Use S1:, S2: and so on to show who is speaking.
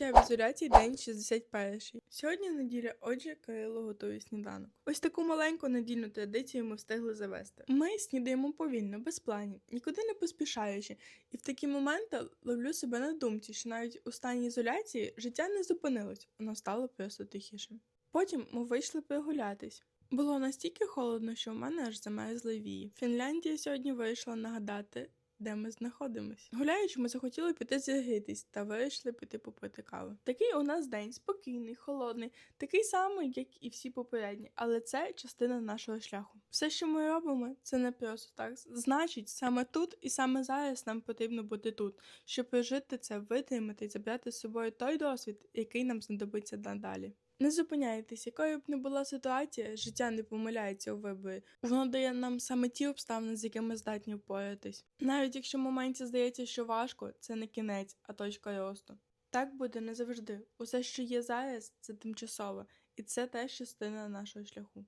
S1: Життя в ізоляції день 61. Сьогодні неділя, отже, Кирило готує сніданок. Ось таку маленьку недільну традицію ми встигли завести. Ми снідаємо повільно, без планів, нікуди не поспішаючи, і в такі моменти ловлю себе на думці, що навіть у стані ізоляції життя не зупинилось, воно стало просто тихішим. Потім ми вийшли прогулятись. Було настільки холодно, що в мене аж замерзли вії. Фінляндія сьогодні вирішила нагадати, де ми знаходимось. Гуляючи, ми захотіли піти зігрітись та вирішили піти попити каву. Такий у нас день спокійний, холодний, такий самий, як і всі попередні, але це частина нашого шляху. Все, що ми робимо, це не просто так. Значить, саме тут і саме зараз нам потрібно бути тут, щоб прожити це, витримати і забрати з собою той досвід, який нам знадобиться надалі. Не зупиняйтесь, якою б не була ситуація, життя не помиляється у виборі. Воно дає нам саме ті обставини, з якими здатні впоратись. Навіть якщо в моменті здається, що важко, це не кінець, а точка росту. Так буде не завжди. Усе, що є зараз, це тимчасове, і це теж частина нашого шляху.